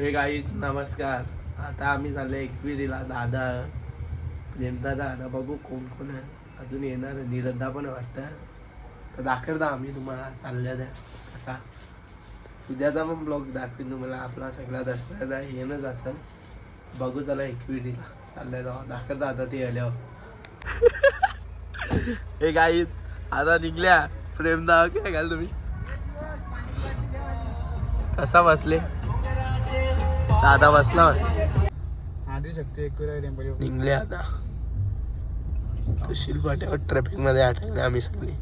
हे गाई नमस्कार. आता आम्ही चाललो एकविरीला दादा. नेमदा दादा बघू कोण कोण आहे. अजून येणार आहे. पण वाटतं. तर दाखवता आम्ही तुम्हाला. चालल्या द्या. कसा? उद्याचा पण ब्लॉग दाखवीन तुम्हाला. आपला सगळा दसऱ्याचा येणंच असेल बघू चला एकविरीला. चालल्या जाऊ दाखवता आता ते आल्यावर. हे गाई आता निघल्या. प्रेमदा काय घाल तुम्ही. कसा बसले? दादा बसला. आधी शकते निघले आता. तशील पाट्यावर ट्रॅफिकमध्ये अटकले आम्ही सगळे.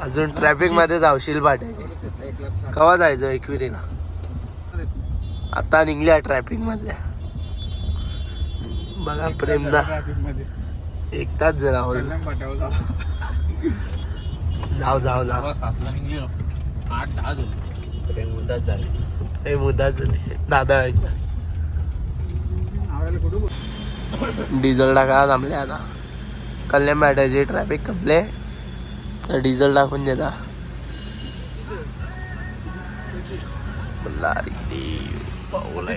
अजून ट्रॅफिकमध्ये जावशील पाट्याचे. कवा जायचं एकविरीला? आता निघल्या ट्रॅफिक मधल्या. बघा प्रेमदा. एक तास जरा हो. जाऊ जाऊ जाऊ सातला निघलो आठ दहा झाले. मुद्दाच झाले. हे मुद्दा झाले. दादा डिझेल टाका थांबले आता. कल्याण पाट्याचे ट्रॅफिक कपले तर डिझेल टाकून देता. लारी देव, पाऊल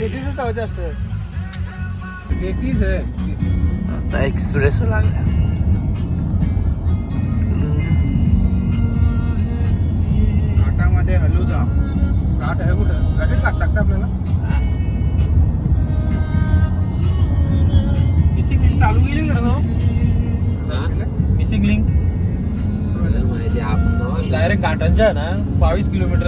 घाटामध्ये हलू जा. घाट आहे कुठं? घाटीत घाट टाकतं आपल्याला? मिसिंग लिंक चालू गेली का मिसिंग लिंक डायरेक्ट घाटांच्या ना बावीस किलोमीटर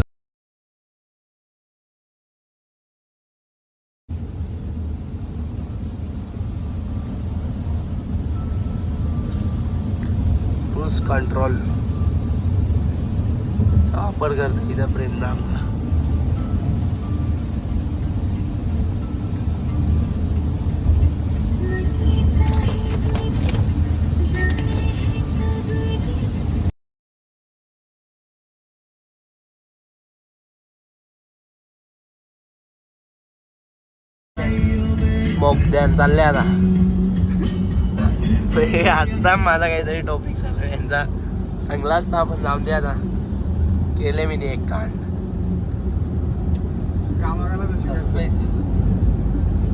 वापर करते इथं मोगद्यान चालले आता. हे असता माझा काहीतरी टॉपिक चालू यांचा चांगला असता आपण जाऊ दे आता. केले मी एक कांड.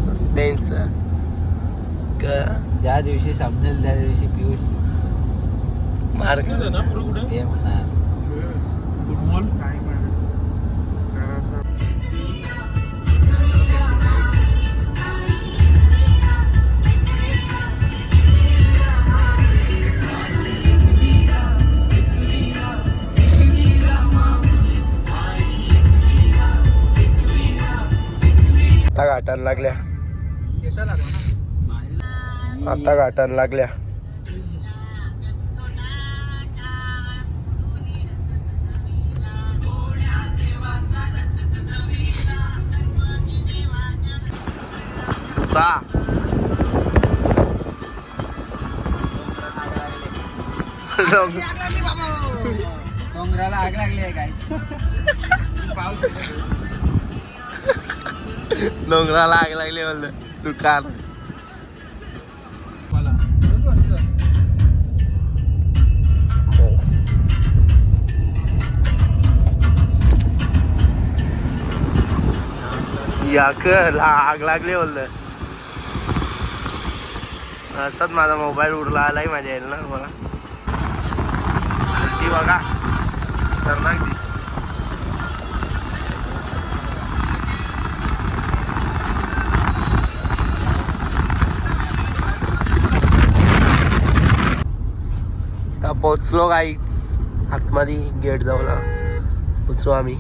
सस्पेन्स ज्या दिवशी समजेल त्या दिवशी पियुष. मार्ग ते म्हणणार घाटान लागल्या. आता घाटान लागल्या. डोंगराला आग लागली आहे काय? पाऊस डोंगराला आग लागली म्हणलं. दुकान. मला याक आग लागली बोललं असंच माझा मोबाईल उडला आलाय माझ्या यायला ना मला ती बघा. खतरनाक दिस पोचलो काहीच आतमध्ये गेट जवळ. पोचलो आम्ही.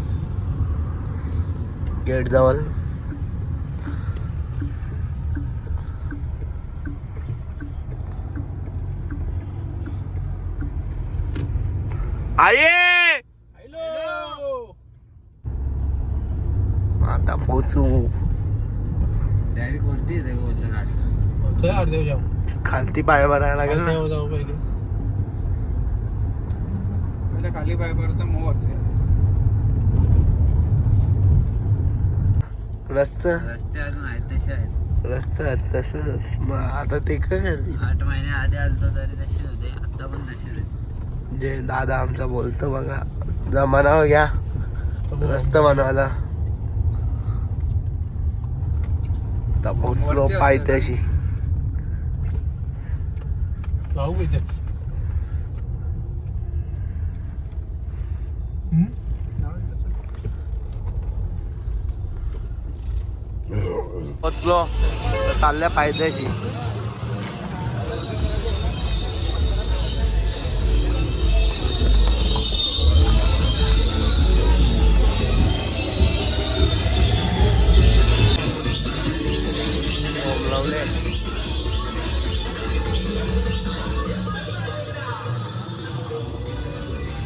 गेट जवळ. आये! आता पोचू डायरेक्ट वरती खालती पाय भरायला लागेल ना. जाऊ पहिले खाली परत मग वरती रस्त? रस्ते अजून आहेत तसे आहेत. रस्ता तसं मग आता ते काय आठ महिने आधी आलतो तरी तसेच होते आता पण तसेच जे दादा आमचा बोलतो बघा जमाना घ्या रस्ता बनवायला. आता पोचलो पायथ्याशी. कितीच पोचलो. तर चालल्या पायथ्याशी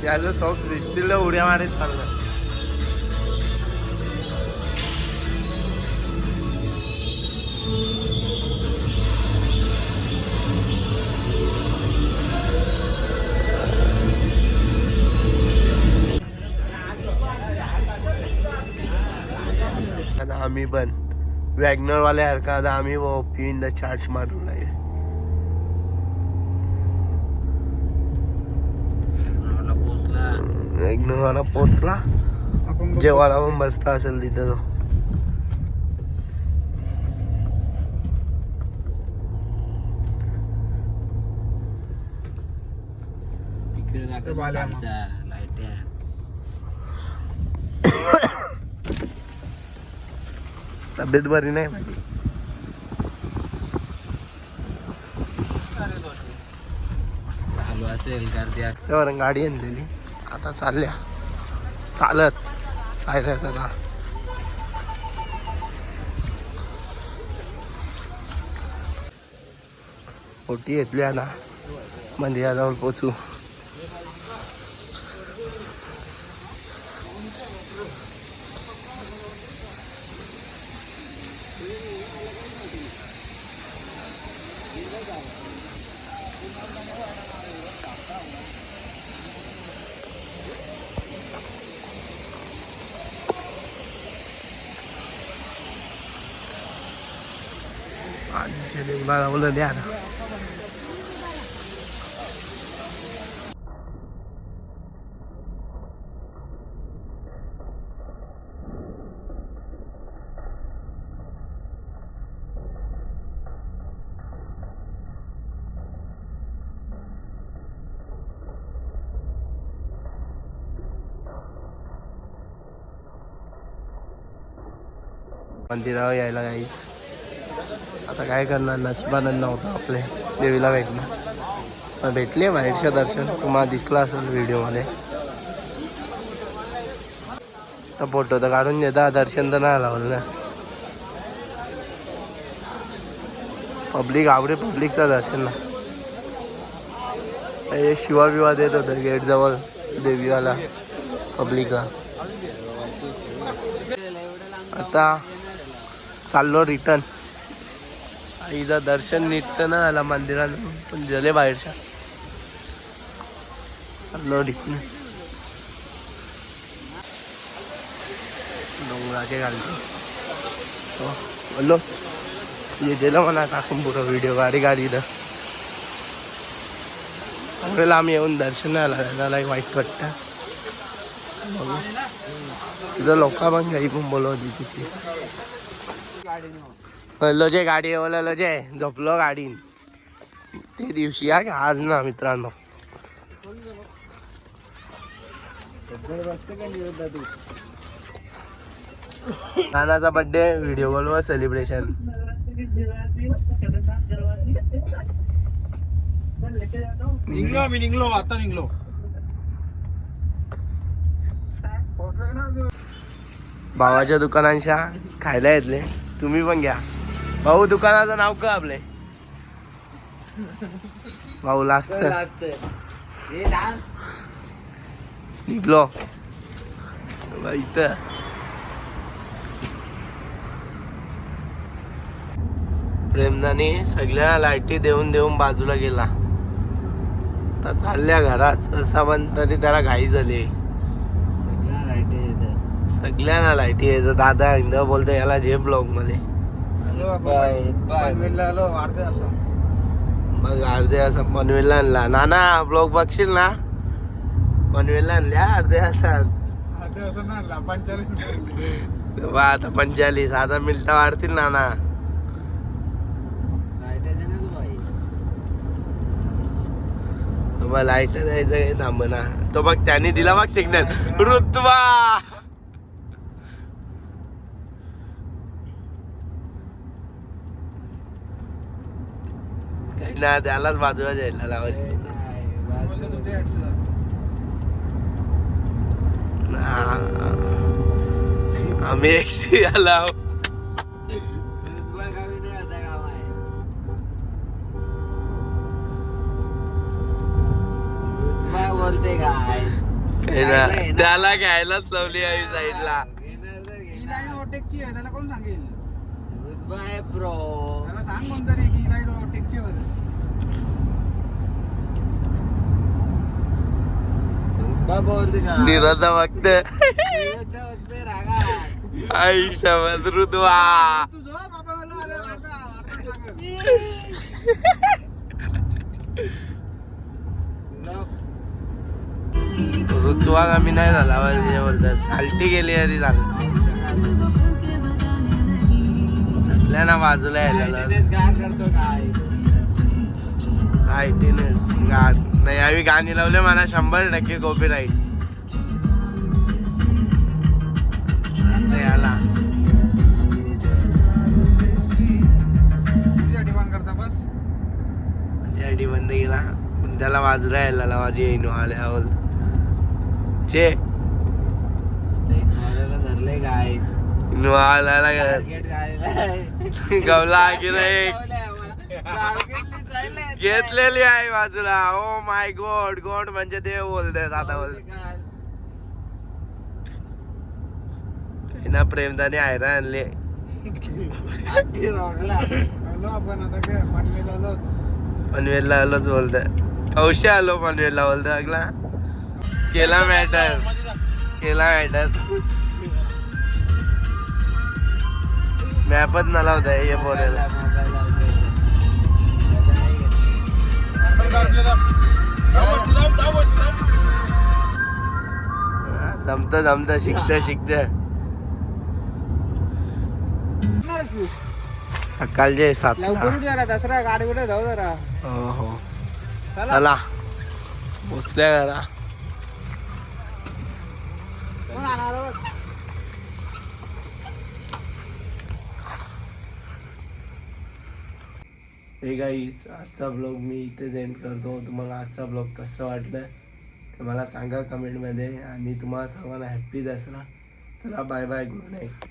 त्याचं सॉफ्ट दिसतील उड्या मारीत चाललं. आम्ही पण. वॅगनर वाल्यासारखा आता आम्ही पिन द चार्ट मारून आहे मला पोचला. जेवायला पण बसला असेल तिथं तो. तिकडे तब्येत बरी नाही म्हणजे. माझी असेल गर्दी असते रस्त्यावर गाडी आणलेली. आता चालल्या. चालत. पायऱ्या सगळा. ओटी घेतल्या आता. मंदिराजवळ पोचू. आजीच्या लिंबा लावलं द्या ना मंदिरावर यायला काहीच आता काय करणार? नशिबानंद नव्हतं आपले. देवीला भेटणं भेटले बाहेरच्या दर्शन. तुम्हाला दिसला असेल व्हिडिओमध्ये. तर फोटो तर काढून देता. दर्शन तर नाही लावलं ना. पब्लिक आवडे पब्लिकचं दर्शन ना. हे शिवा बिवा देत होतं गेट जवळ. देवीवाला. पब्लिकला आता चाललो रिटर्न आईचा दर्शन नीट ना झाला झालं मंदिरात पण गेले बाहेरच्या. डोंगराचे घालतो हो बोललो. ये दिलं म्हणा टाकून पुरा व्हिडिओ गाडी गाडी तर त्यावेळेला लांब येऊन दर्शन नाही आला त्याला एक वाईट वाटतं. तिथं लोक पण काही पण बोलवली तिथे. लोजे गाडी येवलं लोजे झोपलो गाडीन. ते दिवशी या की आज ना मित्रांनो. नानाचा बर्थडे व्हिडिओ कॉलवर सेलिब्रेशन निघलो आम्ही निघलो आता निघलो. भावाच्या दुकानांच्या खायला येतले. तुम्ही पण घ्या. भाऊ दुकानाचं नाव का आपले. भाऊ लास्ट निघलो. इथं. प्रेमदानी सगळ्या लाईटी देऊन देऊन बाजूला गेला. आता चालल्या घरात. असा पण तरी त्याला घाई झाली. सगळ्या लाईटी येतात सगळ्यांना लाईटी आहे. दादा एकदा बोलतो याला जे ब्लॉगमध्ये. बाय. बाय. आलो अर्धे असं. मग अर्धे असं पनवेलला आणला. नाना ब्लॉग बघशील ना? पनवेलला आणल्या अर्धे असतात आता असं ना पंचेचाळीस मिनिट. बा आता पंचेचाळीस. आता मिनिटं वाढतील ना ना लाइट द्यायचं काही थांब ना. तो बघ त्यांनी दिला बघ सिग्नल ऋतुबा ना त्यालाच बाजूला जायला लावायची. आम्ही एकशे आला बोलते काय? त्याला घ्यायलाच लावली आहे साईडला. ही त्याला कोण सांगेल. त्याला सांग कोणतरी की ही लाईन ओव्हरटेकची आहे Goodbye बोलते का? निरता बघत निरोध होते रागात. आयुष्यात ऋतुवा तू जो बाबा मला अरे अर्धा अर्धा सांग. तुला ऋतुवा कमी नाही झाला जबरदस्त सालटी गेली तरी झालं. ना बाजूला यायला. लाईटीनेच काय? यावी गाणी लावले मला शंभर टक्के कॉपी राईट याला. तुझ्या डिमांड करता बस. माझी बंद पण त्याला बाजूला यायला लावा जे येईन आले आवल चे. धरले काय? इनवाला गवला की नाही. घेतलेली आहे बाजूला. ओ माय गॉड गॉड म्हणजे ते बोलते बोलते काही ना प्रेमदाने आयरा आणले. काय पडलेलो आलोच. पनवेलला आलोच बोलत कौशी आलो पनवेलला बोलतो अगला. केला मॅटर केला मॅटर मॅपच न लावता हे बोलायला जमत जमत शिकत शिकत. सकाळचे सात. जरा दसरा गाडी कुठे जाऊ जरा. हो हो चला. चला. पोचल्या घरा कोण आणणार बघ हे गाईस आजचा ब्लॉग मी इथेच एंड करतो. तुम्हाला आजचा ब्लॉग कसं वाटलं ते मला सांगा कमेंटमध्ये आणि तुम्हाला सर्वांना हॅप्पी दसरा. चला बाय बाय गुड नाईट